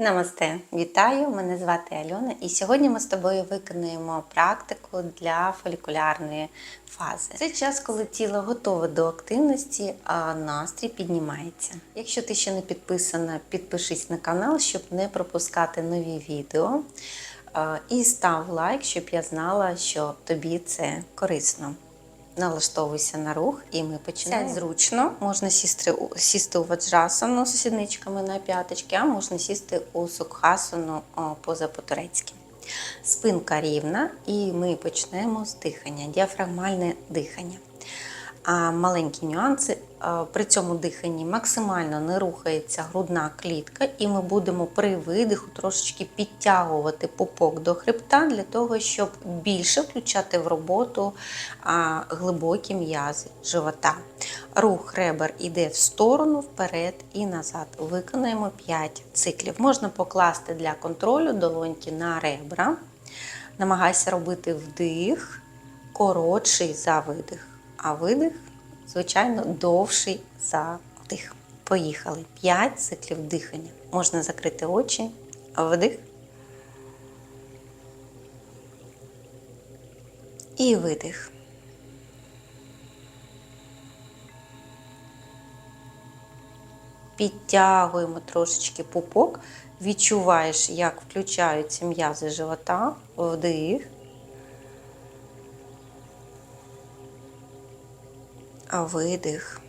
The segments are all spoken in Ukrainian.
Намасте, вітаю! Мене звати Альона, і сьогодні ми з тобою виконуємо практику для фолікулярної фази. Це час, коли тіло готове до активності, а настрій піднімається. Якщо ти ще не підписана, підпишись на канал, щоб не пропускати нові відео. І став лайк, щоб я знала, що тобі це корисно. Налаштовуйся на рух, і ми починаємо. Це зручно. Можна сісти, сісти у ваджасану з сідничками на п'яточки, а можна сісти у сукхасану поза по-турецьки. Спинка рівна, і ми почнемо з дихання, діафрагмальне дихання. Маленькі нюанси. При цьому диханні максимально не рухається грудна клітка, і ми будемо при видиху трошечки підтягувати пупок до хребта для того, щоб більше включати в роботу глибокі м'язи живота. Рух ребер іде в сторону, вперед і назад. Виконаємо 5 циклів. Можна покласти для контролю долоньки на ребра. Намагайся робити вдих коротший за видих, а видих, звичайно, довший за вдих. Поїхали. 5 циклів дихання. Можна закрити очі, вдих. І видих. Підтягуємо трошечки пупок. Відчуваєш, як включаються м'язи живота, вдих. Видих.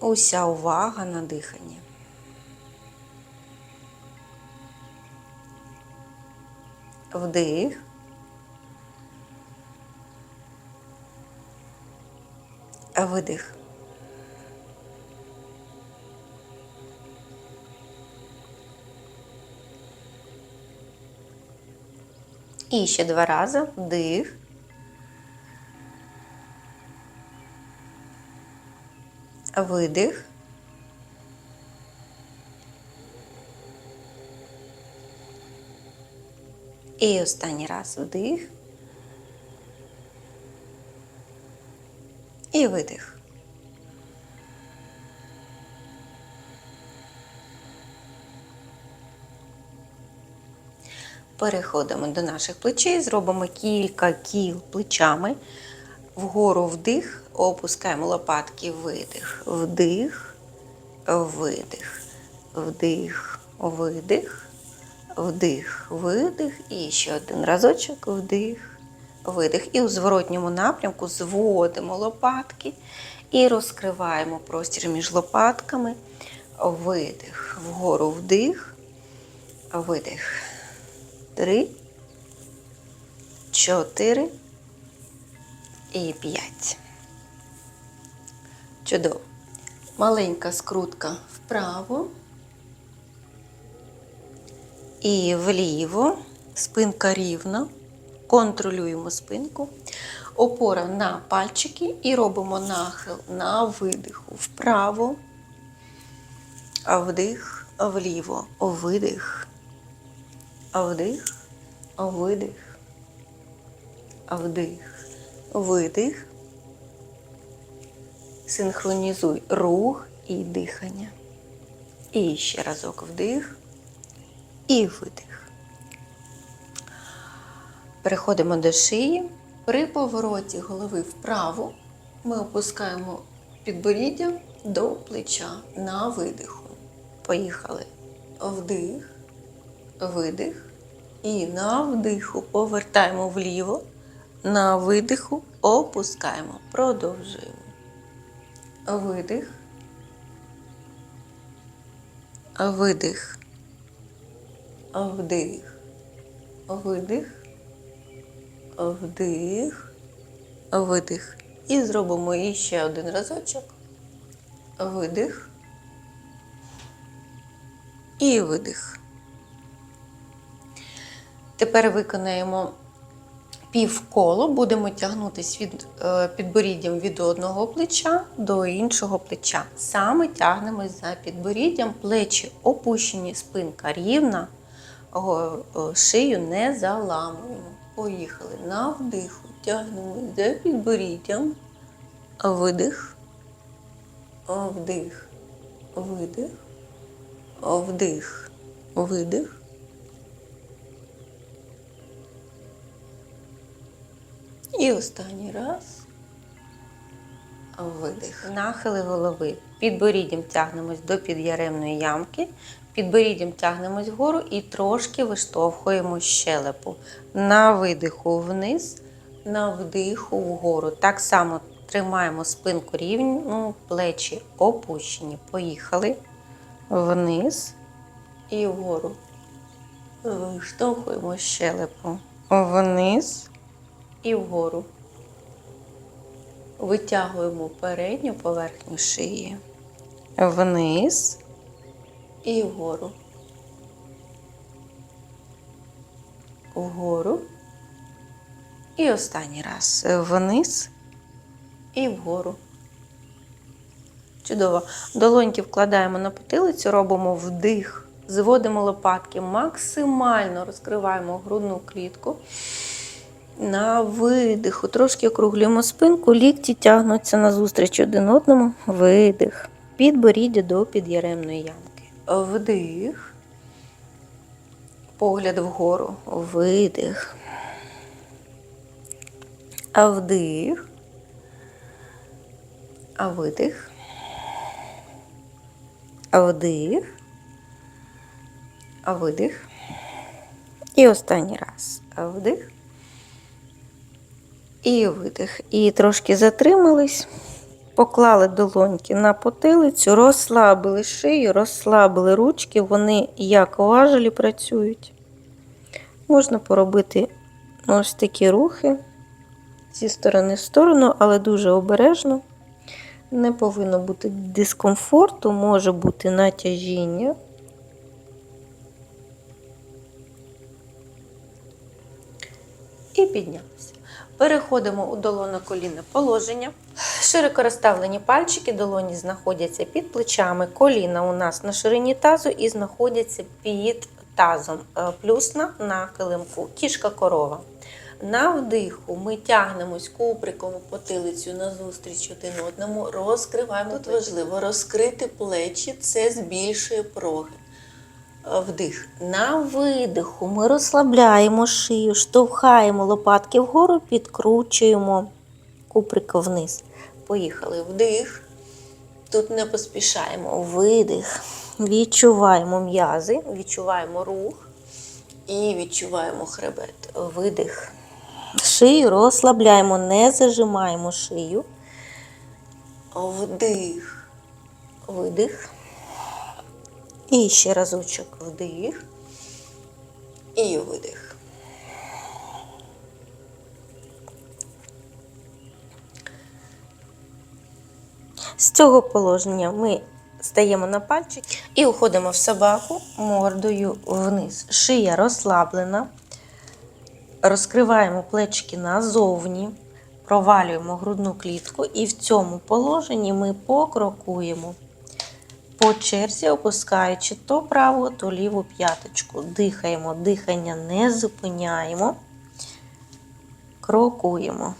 Уся увага на дихання. Вдих. Видих. І ще два рази. Вдих. Видих. І останній раз вдих. І видих. Переходимо до наших плечей, зробимо кілька кіл плечами. Вгору вдих, опускаємо лопатки, видих, вдих, видих, вдих, видих, вдих, видих. І ще один разочок, вдих, видих. І у зворотньому напрямку зводимо лопатки і розкриваємо простір між лопатками. Видих, вгору вдих, видих. Три, чотири і п'ять. Чудово. Маленька скрутка вправо і вліво. Спинка рівна. Контролюємо спинку. Опора на пальчики і робимо нахил на видиху вправо, а вдих вліво, видих, вдих, видих, вдих, видих. Синхронізуй рух і дихання. І ще разок вдих і видих. Переходимо до шиї. При повороті голови вправо ми опускаємо підборіддя до плеча на видиху. Поїхали. Вдих, видих. І на вдиху повертаємо вліво. На видиху опускаємо. Продовжуємо. Видих. Видих. Вдих. Видих. Вдих. Видих. І зробимо іще один разочок. Видих. І видих. Тепер виконаємо півколо, будемо тягнутися від е, підборіддям від одного плеча до іншого плеча. Саме тягнемось за підборіддям, плечі опущені, спинка рівна, о, шию не заламуємо. Поїхали. На вдиху, тягнемо за підборіддям, видих, вдих, видих, вдих, видих. І останній раз. Видих. Нахили голови. Підборіддям тягнемось до підяремної ямки. Підборіддям тягнемось вгору і трошки виштовхуємо щелепу. На видиху вниз, на вдиху вгору. Так само тримаємо спинку рівну, плечі опущені. Поїхали. Вниз і вгору. Виштовхуємо щелепу. Вниз і вгору. Витягуємо передню поверхню шиї. Вниз і вгору. Вгору. І останній раз. Вниз і вгору. Чудово. Долоньки вкладаємо на потилицю, робимо вдих, зводимо лопатки, максимально розкриваємо грудну клітку. На видиху трошки округлюємо спинку, лікті тягнуться назустріч один одному. Видих. Підборіддя до підяремної ямки. Вдих. Погляд вгору. Видих. А вдих. А видих. А вдих. А видих. І останній раз. А вдих. І видих. І трошки затримались, поклали долоньки на потилицю, розслабили шию, розслабили ручки, вони як важелі працюють. Можна поробити ось такі рухи зі сторони в сторону, але дуже обережно. Не повинно бути дискомфорту, може бути натяжіння. І піднялися. Переходимо у долоно колінне положення. Широко розставлені пальчики, долоні знаходяться під плечами, коліна у нас на ширині тазу і знаходяться під тазом. Е, Плюсна на килимку, кішка корова. На вдиху ми тягнемось куприком потилицю назустріч один одному, розкриваємо. Тут важливо розкрити плечі, це збільшує прогин. Вдих. На видиху ми розслабляємо шию, штовхаємо лопатки вгору, підкручуємо куприка вниз. Поїхали. Вдих. Тут не поспішаємо. Видих. Відчуваємо м'язи, відчуваємо рух і відчуваємо хребет. Видих. Шию розслабляємо, не зажимаємо шию. Вдих. Видих. І ще разочок вдих. І видих. З цього положення ми стаємо на пальчик і уходимо в собаку мордою вниз. Шия розслаблена. Розкриваємо плечики назовні, провалюємо грудну клітку, і в цьому положенні ми покрокуємо по черзі, опускаючи то праву, то ліву п'яточку. Дихаємо, дихання не зупиняємо, крокуємо.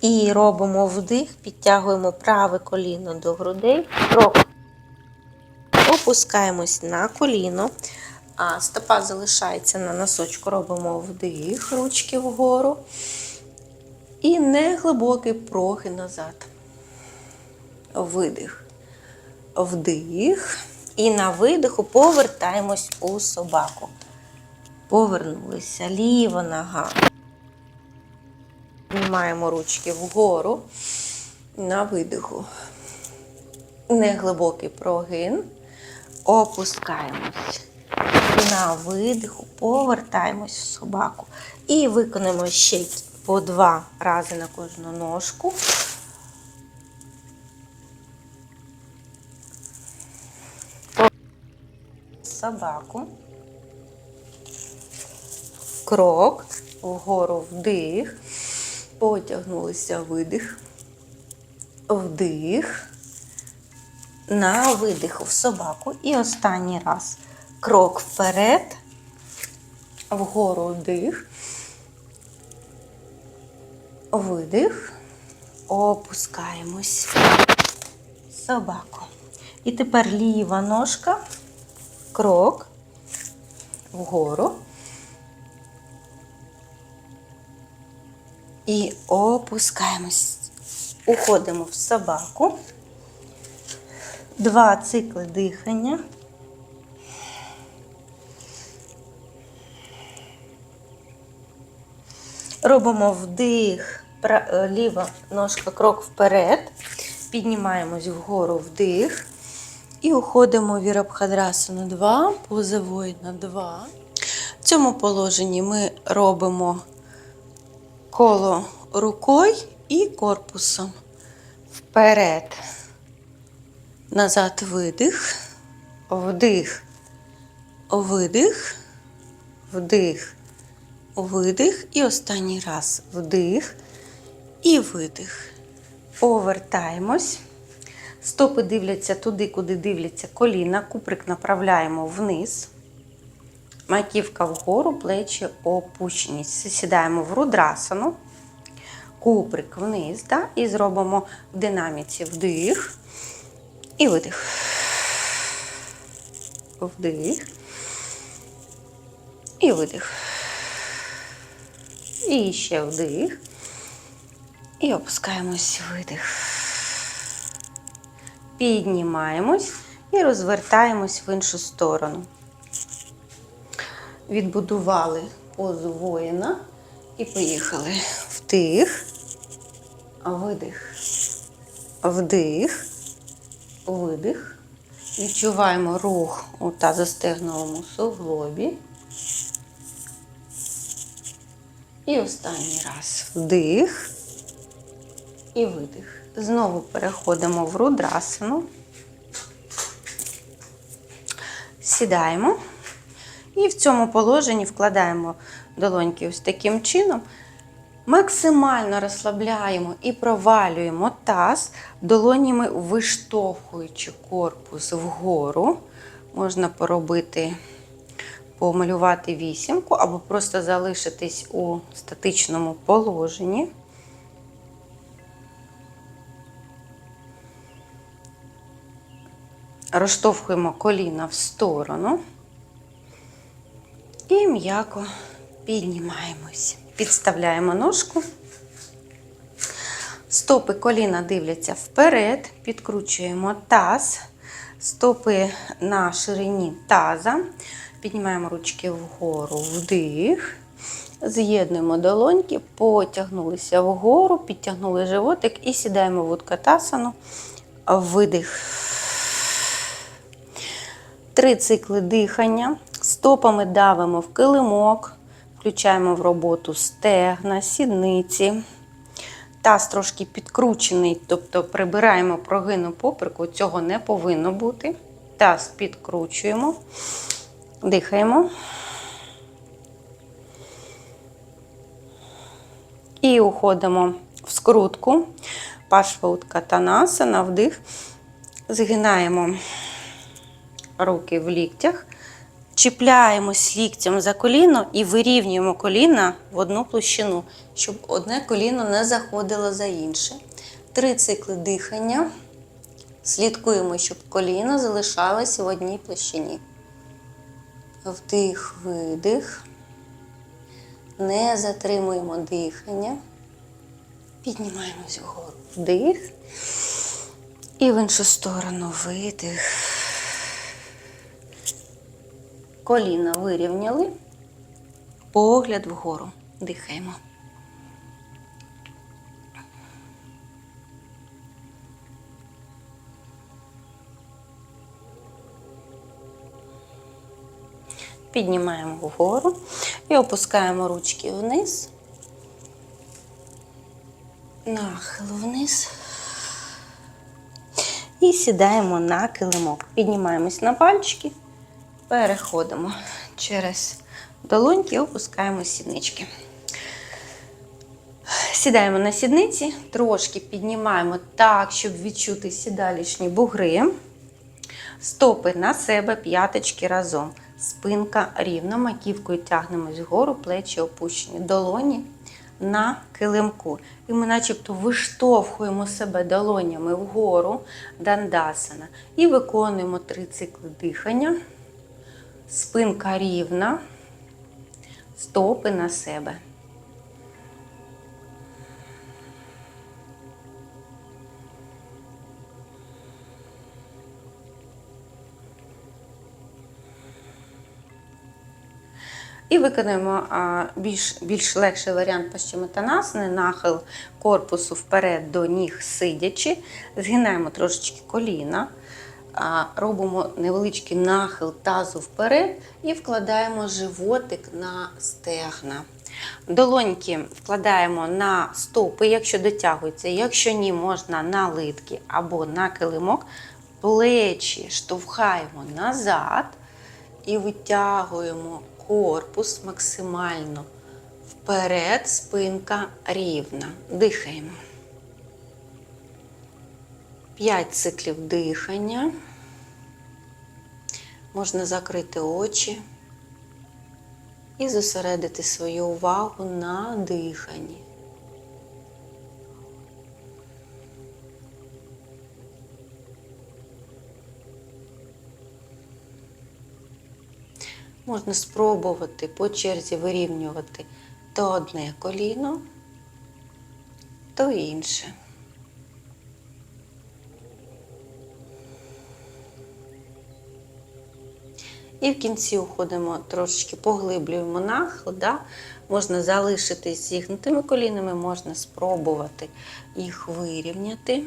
І робимо вдих, підтягуємо праве коліно до грудей. Крок. Опускаємось на коліно. А стопа залишається на носочку. Робимо вдих, ручки вгору. І неглибокий прогин назад. Видих. Вдих. І на видиху повертаємось у собаку. Повернулися. Ліва нога. Піднімаємо ручки вгору. На видиху. Неглибокий прогин. Опускаємось. На видиху повертаємось в собаку. І виконуємо ще по два рази на кожну ножку. Собаку. Крок. Вгору вдих. Потягнулися видих. Вдих. На видиху в собаку. І останній раз. Крок вперед. Вгору вдих. видих, опускаємось. Собаку. І тепер ліва ножка, крок вгору. І опускаємось. Уходимо в собаку. Два цикли дихання. Робимо вдих, е, ліва ножка крок вперед. Піднімаємось вгору вдих. І уходимо в Вірабхадрасану 2, поза воїна 2. В цьому положенні ми робимо коло рукою і корпусом. Вперед. Назад видих. Вдих. Видих. Вдих. Видих. І останній раз вдих і видих. Повертаємось. Стопи дивляться туди, куди дивляться коліна. Куприк направляємо вниз. Маківка вгору, плечі опущені. Сідаємо в рудрасану. Куприк вниз. Да? І зробимо в динаміці вдих і видих. Вдих. І видих. І ще вдих. І опускаємось видих. Піднімаємось і розвертаємось в іншу сторону. Відбудували позу воїна і поїхали. Вдих, видих, вдих, видих. Відчуваємо рух у тазостегновому суглобі. І останній раз вдих і видих. Знову переходимо в рудрасану. Сідаємо. І в цьому положенні вкладаємо долоньки ось таким чином. Максимально розслабляємо і провалюємо таз, долонями виштовхуючи корпус вгору. Можна поробити, помалювати вісімку або просто залишитись у статичному положенні. Розштовхуємо коліна в сторону і м'яко піднімаємось. Підставляємо ножку. Стопи коліна дивляться вперед, підкручуємо таз, стопи на ширині таза. Піднімаємо ручки вгору, вдих. З'єднуємо долоньки, потягнулися вгору, підтягнули животик і сідаємо в уткатасану. Видих. Три цикли дихання. Стопами давимо в килимок, включаємо в роботу стегна, сідниці. Таз трошки підкручений, тобто прибираємо прогину попереку, цього не повинно бути. Таз підкручуємо, дихаємо. І уходимо в скрутку. Пашваут на вдих. Згинаємо руки в ліктях. Чіпляємось ліктям за коліно і вирівнюємо коліна в одну площину, щоб одне коліно не заходило за інше. Три цикли дихання. Слідкуємо, щоб коліно залишалося в одній площині. Вдих, видих. Не затримуємо дихання. Піднімаємось вгору. Вдих. І в іншу сторону видих. Коліна вирівняли. Погляд вгору. Дихаємо. Піднімаємо вгору і опускаємо ручки вниз. Нахил вниз. І сідаємо на килимок. Піднімаємось на пальчики, переходимо через долоньки і опускаємо сіднички. Сідаємо на сідниці, трошки піднімаємо так, щоб відчути сідалішні бугри. Стопи на себе, п'яточки разом. Спинка рівно, маківкою тягнемось вгору, плечі опущені. Долоні на килимку. І ми начебто виштовхуємо себе долонями вгору дандасана. І виконуємо три цикли дихання. Спинка рівна, стопи на себе. І виконуємо більш, більш легший варіант пащематанасани, нахил корпусу вперед до ніг сидячи. Згинаємо трошечки коліна, робимо невеличкий нахил тазу вперед і вкладаємо животик на стегна. Долоньки вкладаємо на стопи, якщо дотягується, якщо ні, можна на литки або на килимок. Плечі штовхаємо назад і витягуємо корпус максимально вперед, спинка рівна. Дихаємо. 5 циклів дихання. Можна закрити очі і зосередити свою увагу на диханні. Можна спробувати по черзі вирівнювати то одне коліно, то інше. І в кінці уходимо трошечки поглиблюємо нахил. Да? Можна залишитись зігнутими колінами, можна спробувати їх вирівняти.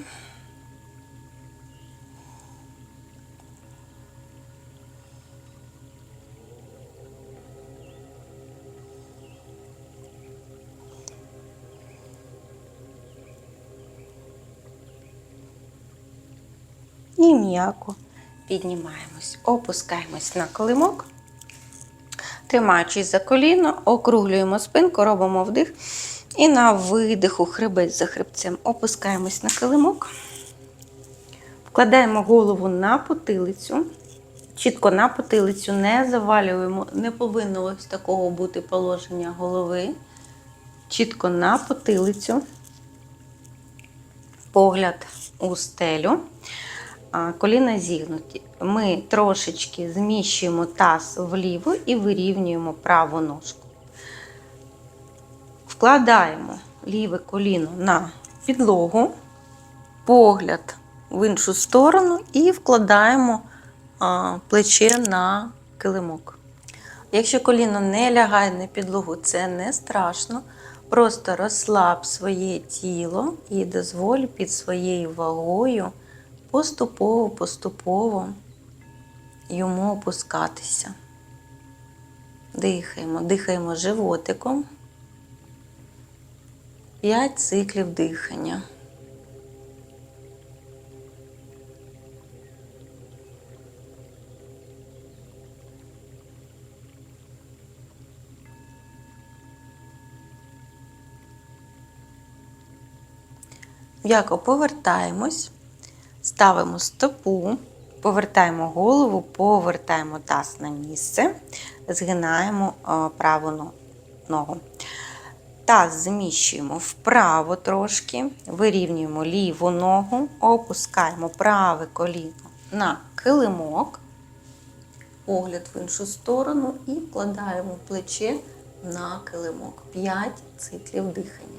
І м'яко піднімаємось, опускаємось на колимок, тримаючись за коліно, округлюємо спинку, робимо вдих. І на видиху хребець за хребцем опускаємось на килимок, вкладаємо голову на потилицю. Чітко на потилицю не завалюємо, не повинно ось такого бути положення голови. Чітко на потилицю, погляд у стелю коліна зігнуті. Ми трошечки зміщуємо таз вліво і вирівнюємо праву ножку. Вкладаємо ліве коліно на підлогу, погляд в іншу сторону і вкладаємо плече на килимок. Якщо коліно не лягає на підлогу, це не страшно. Просто розслаб своє тіло і дозволь під своєю вагою поступово-поступово йому опускатися. Дихаємо, дихаємо животиком. П'ять циклів дихання. М'яко повертаємось. Ставимо стопу, повертаємо голову, повертаємо таз на місце, згинаємо праву ногу. Таз зміщуємо вправо трошки, вирівнюємо ліву ногу, опускаємо праве коліно на килимок, погляд в іншу сторону і вкладаємо плече на килимок. 5 циклів дихання.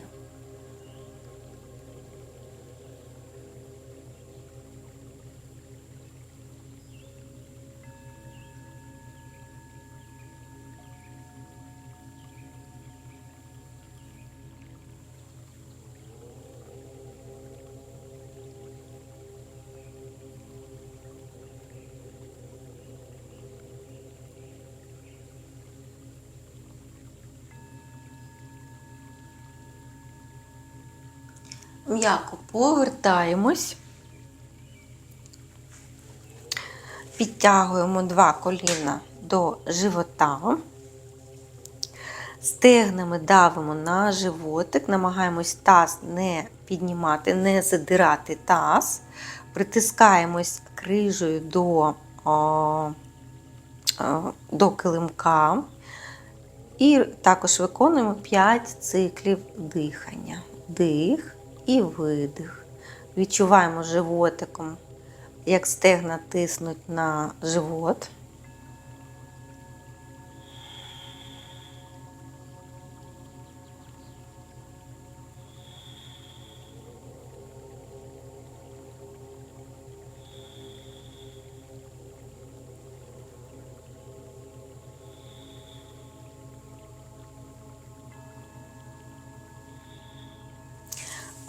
М'яко повертаємось, підтягуємо два коліна до живота, стегнами давимо на животик, намагаємось таз не піднімати, не задирати таз, притискаємось крижею до, до килимка. І також виконуємо 5 циклів дихання. Дих і видих. Відчуваємо животиком, як стегна тиснуть на живот.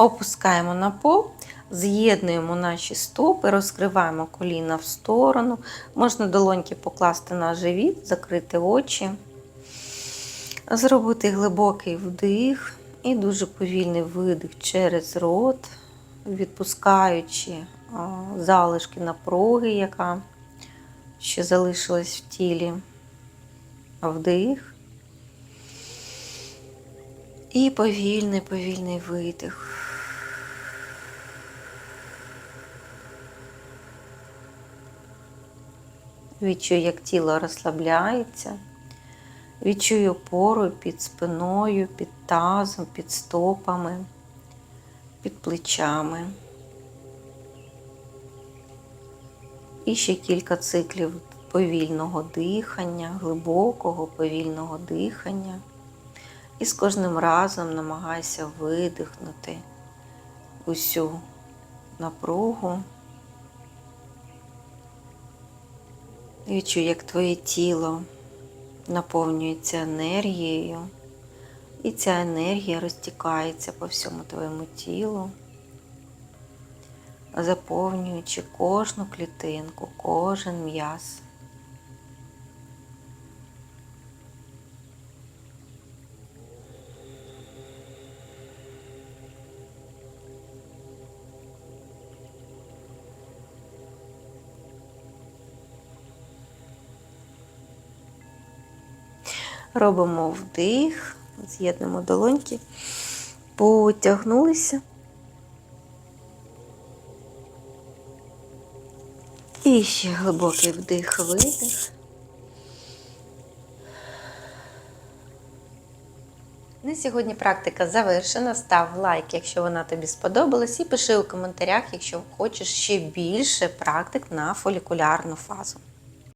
Опускаємо на пол, з'єднуємо наші стопи, розкриваємо коліна в сторону. Можна долоньки покласти на живіт, закрити очі, зробити глибокий вдих і дуже повільний видих через рот, відпускаючи залишки напруги, яка ще залишилась в тілі. Вдих. І повільний, повільний видих. Відчую, як тіло розслабляється. Відчую опору під спиною, під тазом, під стопами, під плечами. І ще кілька циклів повільного дихання, глибокого повільного дихання. І з кожним разом намагайся видихнути усю напругу. І Відчуй, як твоє тіло наповнюється енергією, і ця енергія розтікається по всьому твоєму тілу, заповнюючи кожну клітинку, кожен м'яз. Робимо вдих, з'єднуємо долоньки, потягнулися. І ще глибокий вдих, видих. На сьогодні практика завершена. Став лайк, якщо вона тобі сподобалась, і пиши у коментарях, якщо хочеш ще більше практик на фолікулярну фазу.